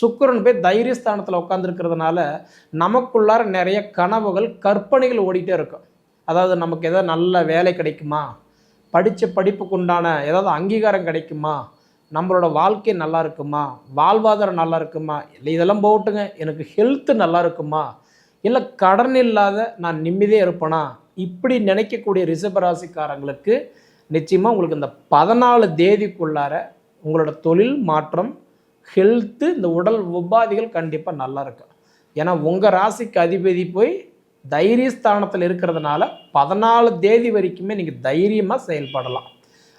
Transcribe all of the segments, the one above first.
சுக்கிரன் போய் தைரியஸ்தானத்தில் உட்காந்துருக்கிறதுனால நமக்குள்ளார நிறைய கனவுகள் கற்பனைகள் ஓடிட்டே இருக்கும். அதாவது நமக்கு எதாவது நல்ல வேலை கிடைக்குமா? படித்த படிப்புக்கு உண்டான ஏதாவது அங்கீகாரம் கிடைக்குமா? நம்மளோட வாழ்க்கை நல்லா இருக்குமா? வாழ்வாதாரம் நல்லா இருக்குமா? இல்லை இதெல்லாம் போட்டுங்க எனக்கு ஹெல்த்து நல்லா இருக்குமா? இல்லை கடன் இல்லாத நான் நிம்மதியாக இருப்பேனா? இப்படி நினைக்கக்கூடிய ரிஷபராசிக்காரங்களுக்கு நிச்சயமாக உங்களுக்கு இந்த பதினாலு தேதிக்குள்ளார உங்களோட தொழில் மாற்றம் ஹெல்த்து இந்த உடல் உபாதிகள் கண்டிப்பாக நல்லா இருக்கும் ஏன்னா உங்கள் ராசிக்கு அதிபதி போய் தைரியஸ்தானத்தில் இருக்கிறதுனால பதினாலு தேதி வரைக்குமே நீங்கள் தைரியமாக செயல்படலாம்.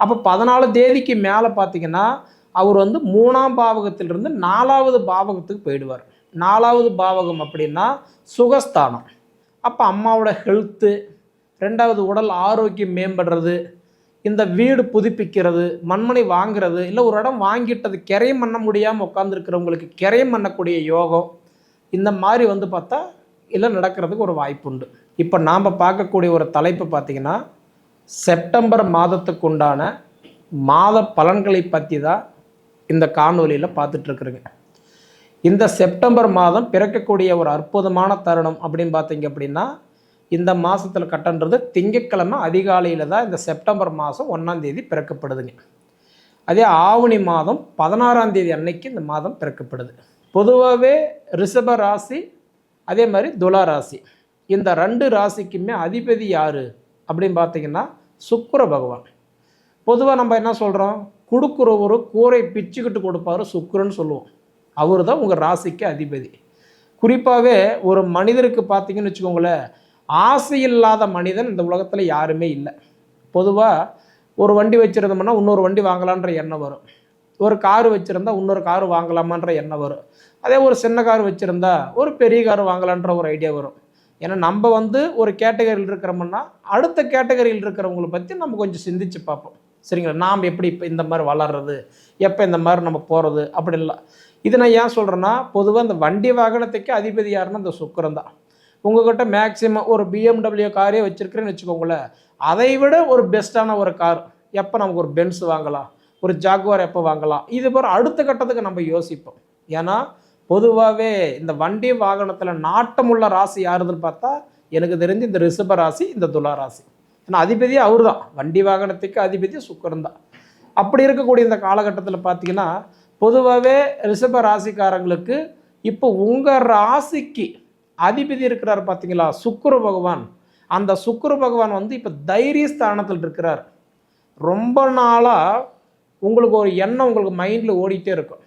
அப்போ பதினாலு தேதிக்கு மேலே பார்த்தீங்கன்னா அவர் வந்து மூணாம் பாவகத்திலிருந்து நாலாவது பாவகத்துக்கு போயிடுவார். நாலாவது பாவகம் அப்படின்னா சுகஸ்தானம். அப்போ அம்மாவோட ஹெல்த்து ரெண்டாவது உடல் ஆரோக்கியம் மேம்படுறது இந்த வீடு புதுப்பிக்கிறது மண்மனை வாங்குறது இல்லை ஒரு இடம் வாங்கிட்டது கிரையம் பண்ண முடியாமல் உட்காந்துருக்கிறவங்களுக்கு கிரையம் பண்ணக்கூடிய யோகம் இந்த மாதிரி வந்து பார்த்தா இல்லை நடக்கிறதுக்கு ஒரு வாய்ப்பு உண்டு இப்போ நாம் பார்க்கக்கூடிய ஒரு தலைப்பு பார்த்திங்கன்னா செப்டம்பர் மாதத்துக்கு உண்டான மாத பலன்களை பற்றி தான் இந்த காணொலியில் பார்த்துட்ருக்குறேங்க. இந்த செப்டம்பர் மாதம் பிறக்கக்கூடிய ஒரு அற்புதமான தருணம் அப்படின்னு பார்த்தீங்க அப்படின்னா இந்த மாதத்தில் கட்டன்றது திங்கட்கிழமை அதிகாலையில் தான் இந்த செப்டம்பர் மாதம் ஒன்றாம் தேதி பிறக்கப்படுதுங்க. அதே ஆவணி மாதம் பதினாறாம் தேதி அன்னைக்கு இந்த மாதம் பிறக்கப்படுது. பொதுவாகவே ரிஷப ராசி அதே மாதிரி துலா ராசி. இந்த ரெண்டு ராசிக்குமே அதிபதி யார் அப்படின்னு பார்த்தீங்கன்னா சுக்கர பகவான். பொதுவாக நம்ம என்ன சொல்கிறோம் கொடுக்குறவரு கூரை பிச்சுக்கிட்டு கொடுப்பாரு சுக்கரன்னு சொல்லுவோம். அவர் தான் உங்கள் ராசிக்கு அதிபதி. குறிப்பாகவே ஒரு மனிதருக்கு பார்த்தீங்கன்னு வச்சுக்கோங்களேன் ஆசை இல்லாத மனிதன் இந்த உலகத்தில் யாருமே இல்லை. பொதுவாக ஒரு வண்டி வச்சுருந்தோம்னா இன்னொரு வண்டி வாங்கலான்ற எண்ணம் வரும். ஒரு கார் வச்சுருந்தா இன்னொரு கார் வாங்கலாமான்ற எண்ணம் வரும். அதே ஒரு சின்ன கார் வச்சுருந்தா ஒரு பெரிய கார் வாங்கலான்ற ஒரு ஐடியா வரும். ஏன்னா நம்ம வந்து ஒரு கேட்டகரியில் இருக்கிறோம்னா அடுத்த கேட்டகரியில் இருக்கிறவங்களை பற்றி நம்ம கொஞ்சம் சிந்திச்சு பார்ப்போம். சரிங்களா? நாம் எப்படி இப்போ இந்த மாதிரி வளர்றது எப்போ இந்த மாதிரி நம்ம போகிறது அப்படி இல்லை இது நான் ஏன் சொல்கிறேன்னா பொதுவாக இந்த வண்டி வாகனத்துக்கு அதிபதி யாருன்னா இந்த சுக்கரம் தான். உங்ககிட்ட மேக்ஸிமம் ஒரு பிஎம்டபிள்யூ காரே வச்சுருக்கிறேன்னு வச்சுக்கோங்களேன். அதை விட ஒரு பெஸ்ட்டான ஒரு கார் எப்போ நமக்கு ஒரு பென்ஸ் வாங்கலாம் ஒரு ஜாகுவார் எப்போ வாங்கலாம் இது போகிற அடுத்த கட்டத்துக்கு நம்ம யோசிப்போம். ஏன்னா பொதுவாகவே இந்த வண்டி வாகனத்தில் நாட்டமுள்ள ராசி யாருதுன்னு பார்த்தா எனக்கு தெரிஞ்சு இந்த ரிஷப ராசி இந்த துலா ராசி. ஏன்னா அதிபதி அவர் தான் வண்டி வாகனத்துக்கு அதிபதி சுக்கரன் தான். அப்படி இருக்கக்கூடிய இந்த காலகட்டத்தில் பார்த்தீங்கன்னா பொதுவாகவே ரிஷப ராசிக்காரங்களுக்கு இப்போ உங்கள் ராசிக்கு அதிபதி இருக்கிறார் பார்த்தீங்களா? சுக்கிர பகவான். அந்த சுக்கிர பகவான் வந்து இப்போ தைரிய ஸ்தானத்தில் இருக்கிறார். ரொம்ப நாளாக உங்களுக்கு ஒரு எண்ணம் உங்களுக்கு மைண்டில் ஓடிட்டே இருக்கும்.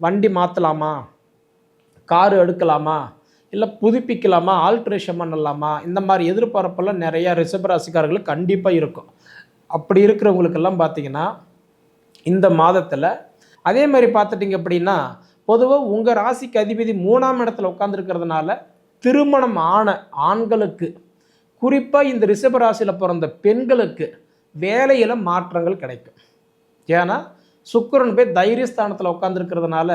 வண்டி மாற்றலாமா காரு எடுக்கலாமா? இல்லை புதுப்பிக்கலாமா? ஆல்ட்ரேஷன் பண்ணலாமா? இந்த மாதிரி எதிர்பார்ப்பெல்லாம் நிறையா ரிஷபராசிக்காரர்களுக்கு கண்டிப்பாக இருக்கும். அப்படி இருக்கிறவங்களுக்கெல்லாம் பார்த்தீங்கன்னா இந்த மாதத்தில் அதே மாதிரி பார்த்துட்டிங்க அப்படின்னா பொதுவாக உங்கள் ராசிக்கு அதிபதி மூணாம் இடத்துல உட்காந்துருக்கிறதுனால திருமணம் ஆன ஆண்களுக்கு குறிப்பாக இந்த ரிஷபராசியில் பிறந்த பெண்களுக்கு வேலையில் மாற்றங்கள் கிடைக்கும். ஏன்னா சுக்கிரன் போய் தைரியஸ்தானத்தில் உட்காந்துருக்கிறதுனால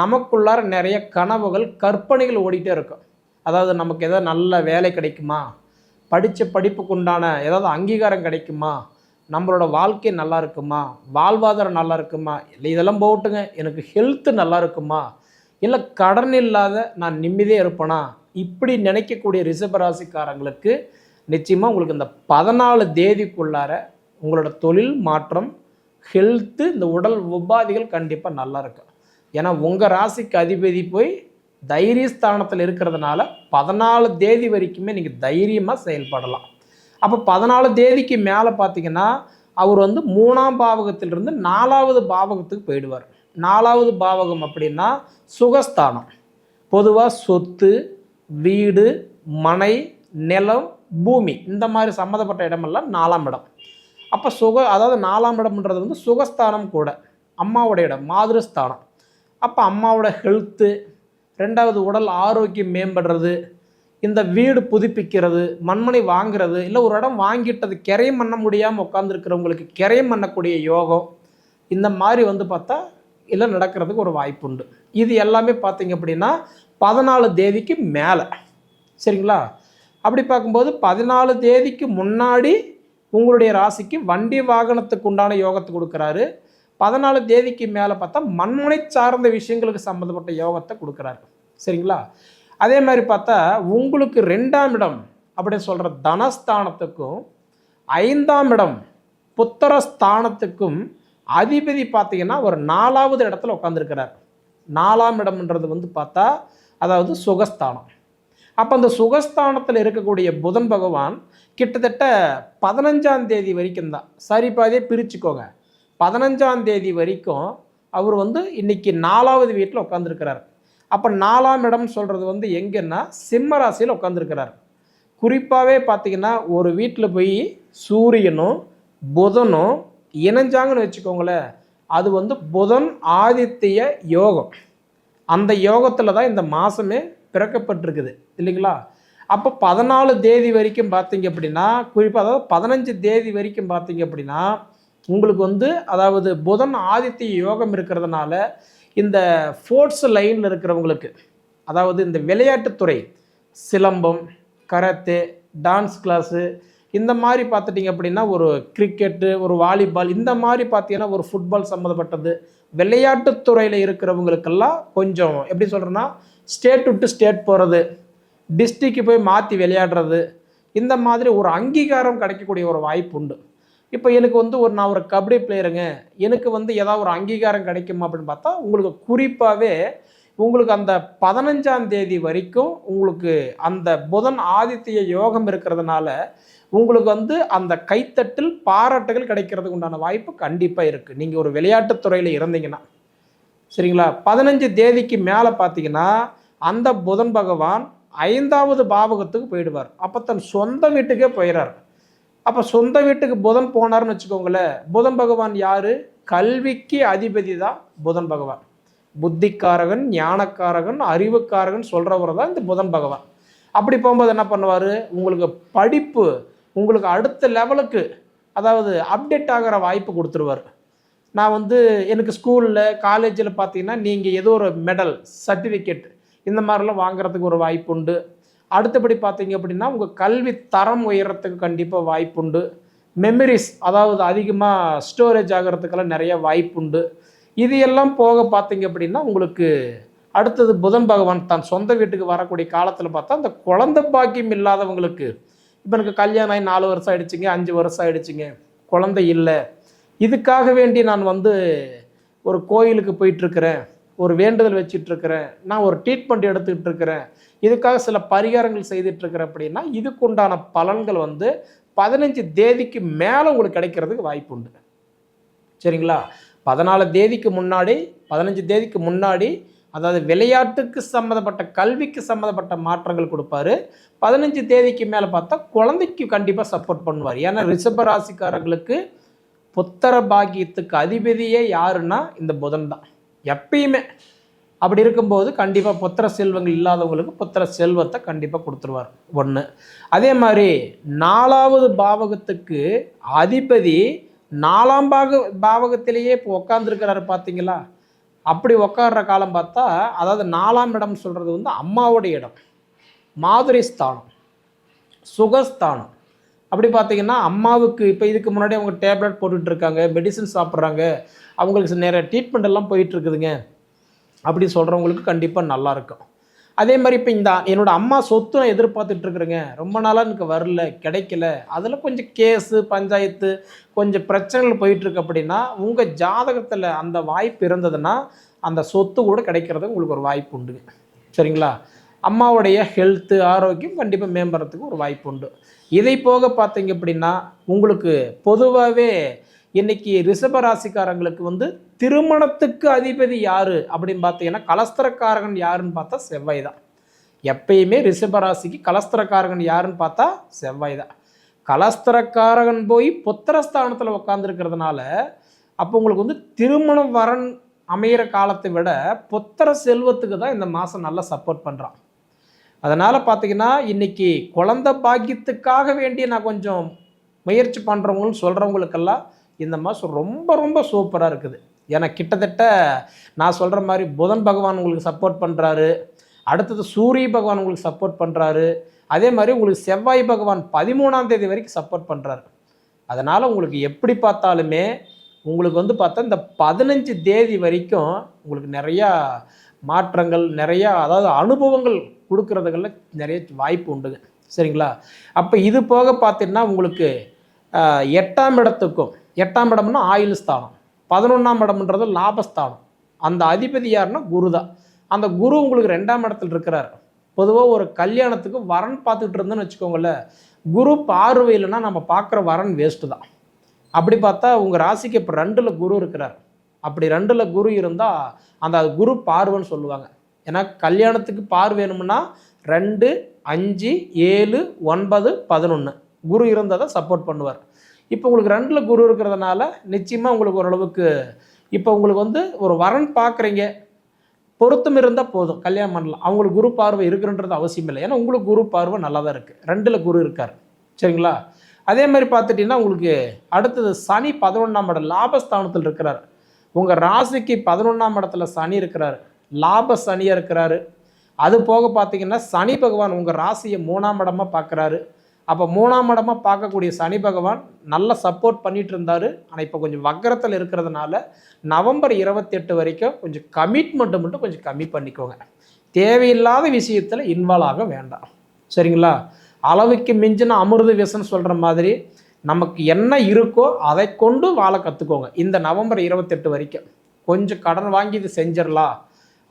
நமக்குள்ளார நிறைய கனவுகள் கற்பனைகள் ஓடிட்டே இருக்கும். அதாவது நமக்கு ஏதாவது நல்ல வேலை கிடைக்குமா? படித்த படிப்புக்கு உண்டான ஏதாவது அங்கீகாரம் கிடைக்குமா? நம்மளோட வாழ்க்கை நல்லா இருக்குமா? வாழ்வாதாரம் நல்லா இருக்குமா? இல்லை இதெல்லாம் போட்டுங்க எனக்கு ஹெல்த்து நல்லா இருக்குமா? இல்லை கடன் இல்லாத நான் நிம்மதியாக இருப்பேனா? இப்படி நினைக்கக்கூடிய ரிஷபராசிக்காரங்களுக்கு நிச்சயமாக உங்களுக்கு இந்த பதினாலு தேதிக்குள்ளார உங்களோட தொழில் மாற்றம் ஹெல்த்து இந்த உடல் உபாதிகள் கண்டிப்பாக நல்லா இருக்கும். ஏன்னா உங்கள் ராசிக்கு அதிபதி போய் தைரியஸ்தானத்தில் இருக்கிறதுனால பதினாலு தேதி வரைக்குமே நீங்கள் தைரியமாக செயல்படலாம். அப்போ பதினாலு தேதிக்கு மேலே பார்த்தீங்கன்னா அவர் வந்து மூணாம் பாவகத்திலிருந்து நாலாவது பாவகத்துக்கு போயிடுவார். நாலாவது பாவகம் அப்படின்னா சுகஸ்தானம். பொதுவாக சொத்து வீடு மனை நிலம் பூமி. இந்த மாதிரி சம்மந்தப்பட்ட இடமெல்லாம் நாலாம் இடம். அப்போ சுக அதாவது நாலாம் இடம்ன்றது வந்து சுகஸ்தானம் கூட. அம்மாவோட இடம் மாதிரிஸ்தானம் அப்போ அம்மாவோட ஹெல்த்து ரெண்டாவது உடல் ஆரோக்கியம் மேம்படுறது இந்த வீடு புதுப்பிக்கிறது மண்மனை வாங்குறது இல்லை ஒரு இடம் வாங்கிட்டது கிரையம் பண்ண முடியாமல் உட்காந்துருக்கிறவங்களுக்கு கிரையம் பண்ணக்கூடிய யோகம் இந்த மாதிரி வந்து பார்த்தா இல்லை நடக்கிறதுக்கு ஒரு வாய்ப்பு உண்டு இது எல்லாமே பார்த்தீங்க அப்படின்னா பதினாலு தேதிக்கு மேலே. சரிங்களா? அப்படி பார்க்கும்போது பதினாலு தேதிக்கு முன்னாடி உங்களுடைய ராசிக்கு வண்டி வாகனத்துக்கு உண்டான யோகத்தை கொடுக்குறாரு. பதினாலு தேதிக்கு மேலே பார்த்தா மண்முனை சார்ந்த விஷயங்களுக்கு சம்மந்தப்பட்ட யோகத்தை கொடுக்குறாரு. சரிங்களா? அதே மாதிரி பார்த்தா உங்களுக்கு ரெண்டாம் இடம் அப்படின்னு சொல்கிற தனஸ்தானத்துக்கும் ஐந்தாம் இடம் புத்திரஸ்தானத்துக்கும் அதிபதி பார்த்தீங்கன்னா ஒரு நாலாவது இடத்துல உட்காந்துருக்கிறார் நாலாம் இடம்ன்றது வந்து பார்த்தா அதாவது சுகஸ்தானம். அப்போ அந்த சுகஸ்தானத்தில் இருக்கக்கூடிய புதன் பகவான் கிட்டத்தட்ட பதினஞ்சாம் தேதி வரைக்கும் தான். சரி பாதியே பிரிச்சுக்கோங்க. பதினஞ்சாம் தேதி வரைக்கும் அவர் வந்து இன்னைக்கு நாலாவது வீட்டில் உட்காந்துருக்கிறார் அப்போ நாலாம் இடம் சொல்கிறது வந்து எங்கன்னா சிம்ம ராசியில் உட்காந்துருக்கிறார் குறிப்பாகவே பார்த்தீங்கன்னா ஒரு வீட்டில் போய் சூரியனும் புதனும் இணைஞ்சாங்கன்னு வச்சுக்கோங்களேன். அது வந்து புதன் ஆதித்ய யோகம். அந்த யோகத்தில் தான் இந்த மாதமே பிறக்கப்பட்டிருக்குது. இல்லைங்களா? அப்போ பதினாலு தேதி வரைக்கும் பார்த்தீங்க அப்படின்னா குறிப்பாக அதாவது பதினஞ்சு தேதி வரைக்கும் பார்த்தீங்க அப்படின்னா உங்களுக்கு வந்து அதாவது புதன் ஆதித்ய யோகம் இருக்கிறதுனால இந்த ஸ்போர்ட்ஸ் லைனில் இருக்கிறவங்களுக்கு அதாவது இந்த விளையாட்டுத்துறை சிலம்பம் கரத்து டான்ஸ் கிளாஸு இந்த மாதிரி பார்த்துட்டிங்க அப்படின்னா ஒரு கிரிக்கெட்டு ஒரு வாலிபால் இந்த மாதிரி பார்த்தீங்கன்னா ஒரு ஃபுட்பால் சம்மந்தப்பட்டது விளையாட்டுத்துறையில் இருக்கிறவங்களுக்கெல்லாம் கொஞ்சம் எப்படி சொல்கிறேன்னா ஸ்டேட் விட்டு ஸ்டேட் போகிறது டிஸ்ட்ரிக்கு போய் மாற்றி விளையாடுறது இந்த மாதிரி ஒரு அங்கீகாரம் கிடைக்கக்கூடிய ஒரு வாய்ப்பு உண்டு. இப்போ எனக்கு வந்து ஒரு நான் ஒரு கபடி பிளேயருங்க எனக்கு வந்து ஏதாவது ஒரு அங்கீகாரம் கிடைக்குமா அப்படின்னு பார்த்தா உங்களுக்கு குறிப்பாகவே உங்களுக்கு அந்த பதினஞ்சாம் தேதி வரைக்கும் உங்களுக்கு அந்த புதன் ஆதித்ய யோகம் இருக்கிறதுனால உங்களுக்கு வந்து அந்த கைத்தட்டில் பாராட்டுகள் கிடைக்கிறதுக்கு உண்டான வாய்ப்பு கண்டிப்பாக இருக்குது நீங்கள் ஒரு விளையாட்டுத் துறையில் இருந்தீங்கன்னா. சரிங்களா? பதினஞ்சு தேதிக்கு மேலே பார்த்தீங்கன்னா அந்த புதன் பகவான் ஐந்தாவது பாவகத்துக்கு போயிடுவார். அப்போ தன் சொந்த வீட்டுக்கே போயிடுறார் அப்போ சொந்த வீட்டுக்கு புதன் போனார்னு வச்சுக்கோங்களேன் புதன் பகவான் யார்? கல்விக்கு அதிபதி தான் புதன் பகவான். புத்திக்காரகன் ஞானக்காரகன் அறிவுக்காரகன் சொல்கிறவர் தான் இந்த புதன் பகவான். அப்படி போகும்போது என்ன பண்ணுவார்? உங்களுக்கு படிப்பு உங்களுக்கு அடுத்த லெவலுக்கு அதாவது அப்டேட் ஆகிற வாய்ப்பு கொடுத்துருவார். நான் வந்து எனக்கு ஸ்கூலில் காலேஜில் பார்த்தீங்கன்னா நீங்கள் ஏதோ ஒரு மெடல் சர்டிஃபிகேட் இந்த மாதிரிலாம் வாங்குறதுக்கு ஒரு வாய்ப்பு உண்டு. அடுத்தபடி பார்த்தீங்க அப்படின்னா உங்கள் கல்வி தரம் உயர்றதுக்கு கண்டிப்பாக வாய்ப்புண்டு மெமரிஸ் அதாவது அதிகமாக ஸ்டோரேஜ் ஆகிறதுக்கெல்லாம் நிறைய வாய்ப்புண்டு இது எல்லாம் போக பார்த்தீங்க அப்படின்னா உங்களுக்கு அடுத்தது புதன் பகவான் தன் சொந்த வீட்டுக்கு வரக்கூடிய காலத்தில் பார்த்தா அந்த குழந்தை பாக்கியம் இல்லாதவங்களுக்கு இப்போ எனக்கு கல்யாணம் ஆகி நாலு வருஷம் ஆயிடுச்சுங்க அஞ்சு வருஷம் ஆயிடுச்சுங்க. குழந்தை இல்லை. இதுக்காக வேண்டி நான் வந்து ஒரு கோயிலுக்கு போயிட்டுருக்கிறேன். ஒரு வேண்டுதல் வச்சிட்ருக்கிறேன் நான் ஒரு ட்ரீட்மெண்ட் எடுத்துக்கிட்டு இருக்கிறேன் இதுக்காக சில பரிகாரங்கள் செய்துட்ருக்கிறேன் அப்படின்னா இதுக்குண்டான பலன்கள் வந்து பதினஞ்சு தேதிக்கு மேலே உங்களுக்கு கிடைக்கிறதுக்கு வாய்ப்பு உண்டு. சரிங்களா? பதினாலு தேதிக்கு முன்னாடி பதினஞ்சு தேதிக்கு முன்னாடி அதாவது விளையாட்டுக்கு சம்மந்தப்பட்ட கல்விக்கு சம்மந்தப்பட்ட மாற்றங்கள் கொடுப்பாரு. பதினஞ்சு தேதிக்கு மேலே பார்த்தா குழந்தைக்கு கண்டிப்பாக சப்போர்ட் பண்ணுவார். ஏன்னா ரிஷப ராசிக்காரர்களுக்கு புத்தர பாக்கியத்துக்கு அதிபதியே யாருன்னா இந்த புதன் தான். எப்பயுமே அப்படி இருக்கும்போது கண்டிப்பாக புத்திர செல்வங்கள் இல்லாதவங்களுக்கு புத்திர செல்வத்தை கண்டிப்பாக கொடுத்துருவார். ஒன்று அதே மாதிரி நாலாவது பாவகத்துக்கு அதிபதி நாலாம் பாக பாவகத்திலேயே இப்போ உட்காந்துருக்கிறாரு பார்த்தீங்களா? அப்படி உட்கார்ற காலம் பார்த்தா அதாவது நாலாம் இடம் சொல்கிறது வந்து அம்மாவுடைய இடம். மாதுரி ஸ்தானம் சுகஸ்தானம். அப்படி பார்த்தீங்கன்னா அம்மாவுக்கு இப்போ இதுக்கு முன்னாடி அவங்க டேப்லெட் போட்டுட்டு இருக்காங்க மெடிசன் சாப்பிட்றாங்க அவங்களுக்கு நிறைய ட்ரீட்மெண்ட் எல்லாம் போயிட்டுருக்குதுங்க அப்படி சொல்கிறவங்களுக்கு கண்டிப்பாக நல்லாயிருக்கும் அதே மாதிரி இப்போ இந்த என்னோட அம்மா சொத்து நான் எதிர்பார்த்துட்டு இருக்கிறேங்க. ரொம்ப நாளாக எனக்கு வரல கிடைக்கல. அதில் கொஞ்சம் கேஸு பஞ்சாயத்து கொஞ்சம் பிரச்சனைகள் போயிட்டுருக்கு அப்படின்னா உங்கள் ஜாதகத்தில் அந்த வாய்ப்பு இருந்ததுன்னா அந்த சொத்து கூட கிடைக்கிறதுக்கு உங்களுக்கு ஒரு வாய்ப்பு உண்டுங்க சரிங்களா? அம்மாவுடைய ஹெல்த்து ஆரோக்கியம் கண்டிப்பாக மேம்படுறதுக்கு ஒரு வாய்ப்பு உண்டு. இதை போக பார்த்தீங்க அப்படின்னா உங்களுக்கு பொதுவாகவே இன்றைக்கி ரிஷபராசிக்காரங்களுக்கு வந்து திருமணத்துக்கு அதிபதி யார் அப்படின்னு பார்த்தீங்கன்னா கலஸ்திரக்காரகன் யாருன்னு பார்த்தா செவ்வாய் தான். எப்பயுமே ரிஷபராசிக்கு கலஸ்தரக்காரகன் கலஸ்திரக்காரகன் யாருன்னு பார்த்தா செவ்வாய் தான். கலஸ்திரக்காரகன் போய் புத்திரஸ்தானத்தில் உட்காந்துருக்கிறதுனால அப்போ உங்களுக்கு வந்து திருமணம் வரன் அமையிற காலத்தை விட புத்திர செல்வத்துக்கு தான் இந்த மாதம் நல்லா சப்போர்ட் பண்ணுறான் அதனால் பார்த்தீங்கன்னா இன்றைக்கி குழந்தை பாக்கியத்துக்காக வேண்டிய நான் கொஞ்சம் முயற்சி பண்ணுறவங்களும் சொல்கிறவங்களுக்கெல்லாம் இந்த மாதம் ரொம்ப ரொம்ப சூப்பராக இருக்குது. ஏன்னா கிட்டத்தட்ட நான் சொல்கிற மாதிரி புதன் பகவான் உங்களுக்கு சப்போர்ட் பண்ணுறாரு அடுத்தது சூரிய பகவான் உங்களுக்கு சப்போர்ட் பண்ணுறாரு அதே மாதிரி உங்களுக்கு செவ்வாய் பகவான் பதிமூணாம் தேதி வரைக்கும் சப்போர்ட் பண்ணுறாரு அதனால் உங்களுக்கு எப்படி பார்த்தாலுமே உங்களுக்கு வந்து பார்த்தா இந்த பதினஞ்சு தேதி வரைக்கும் உங்களுக்கு நிறையா மாற்றங்கள் நிறையா அதாவது அனுபவங்கள் கொடுக்குறதுகளில் நிறைய வாய்ப்பு உண்டுங்க சரிங்களா? அப்போ இது போக பார்த்தீங்கன்னா உங்களுக்கு எட்டாம் இடத்துக்கும் எட்டாம் இடம்னா ஆயுள் ஸ்தானம். பதினொன்றாம் இடம்ன்றது லாபஸ்தானம். அந்த அதிபதி யாருன்னா குரு தான் அந்த குரு உங்களுக்கு ரெண்டாம் இடத்துல இருக்கிறார். பொதுவாக ஒரு கல்யாணத்துக்கு வரன் பார்த்துக்கிட்டு இருந்தோன்னு வச்சுக்கோங்களேன் குரு பார்வையில்னா நம்ம பார்க்குற வரன் வேஸ்ட்டு தான். அப்படி பார்த்தா உங்கள் ராசிக்கு இப்போ ரெண்டில் குரு இருக்கிறார். அப்படி ரெண்டில் குரு இருந்தால் அந்த குரு பார்வைன்னு சொல்லுவாங்க. ஏன்னா கல்யாணத்துக்கு பார் வேணும்னா ரெண்டு அஞ்சு ஏழு ஒன்பது பதினொன்று குரு இருந்தால் தான் சப்போர்ட் பண்ணுவார். இப்போ உங்களுக்கு ரெண்டில் குரு இருக்கிறதுனால நிச்சயமாக உங்களுக்கு ஓரளவுக்கு இப்போ உங்களுக்கு வந்து ஒரு வரன் பார்க்குறீங்க பொருத்தம் இருந்தால் போதும். கல்யாணம் பண்ணலாம். அவங்களுக்கு குரு பார்வை இருக்குன்றது அவசியம் இல்லை. ஏன்னா உங்களுக்கு குரு பார்வை நல்லா தான் இருக்குது ரெண்டில் குரு இருக்கார். சரிங்களா? அதே மாதிரி பார்த்துட்டிங்கன்னா உங்களுக்கு அடுத்தது சனி பதினொன்றாம் இடம் லாபஸ்தானத்தில் இருக்கிறார். உங்கள் ராசிக்கு பதினொன்றாம் இடத்துல சனி இருக்கிறார். லாப சனியாக இருக்கிறாரு. அது போக பார்த்தீங்கன்னா சனி பகவான் உங்கள் ராசியை மூணாம் இடமாக பார்க்குறாரு. அப்போ மூணாம் இடமாக பார்க்கக்கூடிய சனி பகவான் நல்ல சப்போர்ட் பண்ணிட்டு இருந்தார் ஆனால் இப்போ கொஞ்சம் வக்கரத்தில் இருக்கிறதுனால நவம்பர் இருபத்தெட்டு வரைக்கும் கொஞ்சம் கமிட்மெண்ட்டை மட்டும் கொஞ்சம் கம்மி பண்ணிக்கோங்க. தேவையில்லாத விஷயத்தில் இன்வால்வ் ஆக வேண்டாம். சரிங்களா? அளவுக்கு மிஞ்சின அமிர்த விஷம்னு சொல்கிற மாதிரி நமக்கு என்ன இருக்கோ அதை கொண்டு வாழ கற்றுக்கோங்க இந்த நவம்பர் இருபத்தெட்டு வரைக்கும். கொஞ்சம் கடன் வாங்கி இது செஞ்சிடலாம்.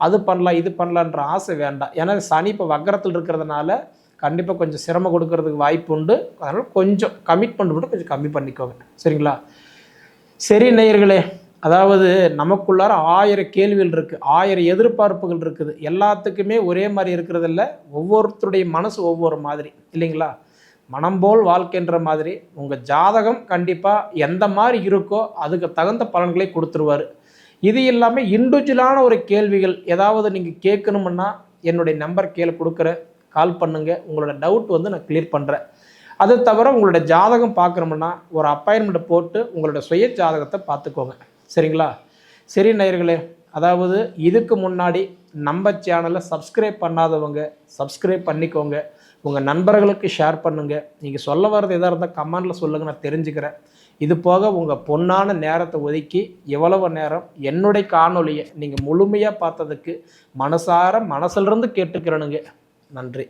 அது பண்ணலாம் இது பண்ணலான்ற ஆசை வேண்டாம். ஏன்னா சனி இப்போ வக்கரத்தில் இருக்கிறதுனால கண்டிப்பாக கொஞ்சம் சிரமம் கொடுக்கறதுக்கு வாய்ப்பு உண்டு. அதனால் கொஞ்சம் கமிட்மெண்ட் மட்டும் கொஞ்சம் கம்மி பண்ணிக்கோங்க. சரிங்களா? சரி நேயர்களே அதாவது நமக்குள்ளார ஆயிரம் கேள்விகள் இருக்குது ஆயிரம் எதிர்பார்ப்புகள் இருக்குது. எல்லாத்துக்குமே ஒரே மாதிரி இருக்கிறதில்ல ஒவ்வொருத்தருடைய மனசு ஒவ்வொரு மாதிரி இல்லைங்களா? மனம் போல் வாழ்க்கைன்ற மாதிரி உங்கள் ஜாதகம் கண்டிப்பாக எந்த மாதிரி இருக்கோ அதுக்கு தகுந்த பலன்களை கொடுத்துருவார். இது இல்லாமல் இண்டிவிஜுவலான ஒரு கேள்விகள். ஏதாவது நீங்கள் கேட்கணுமுன்னா என்னுடைய நம்பர் கீழே கொடுக்குறேன். கால் பண்ணுங்கள் உங்களோட டவுட் வந்து நான் கிளியர் பண்ணுறேன் அது தவிர உங்களோட ஜாதகம் பார்க்குறோம்னா ஒரு அப்பாயின்மெண்ட் போட்டு உங்களோட சுய ஜாதகத்தை பார்த்துக்கோங்க. சரிங்களா? சரி நேயர்களே அதாவது இதுக்கு முன்னாடி நம்ம சேனலை சப்ஸ்கிரைப் பண்ணாதவங்க சப்ஸ்கிரைப் பண்ணிக்கோங்க. உங்கள் நண்பர்களுக்கு ஷேர் பண்ணுங்கள் நீங்கள் சொல்ல வர்றது எதாக இருந்தால் கமெண்டில் சொல்லுங்கள் நான் தெரிஞ்சுக்கிறேன். இது போக உங்கள் பொன்னான நேரத்தை ஒதுக்கி எவ்வளவு நேரம் என்னுடைய காணொளியை நீங்கள் முழுமையாக பார்த்ததுக்கு மனசார மனசுலேருந்து கேட்டுக்கிறனுங்க. நன்றி.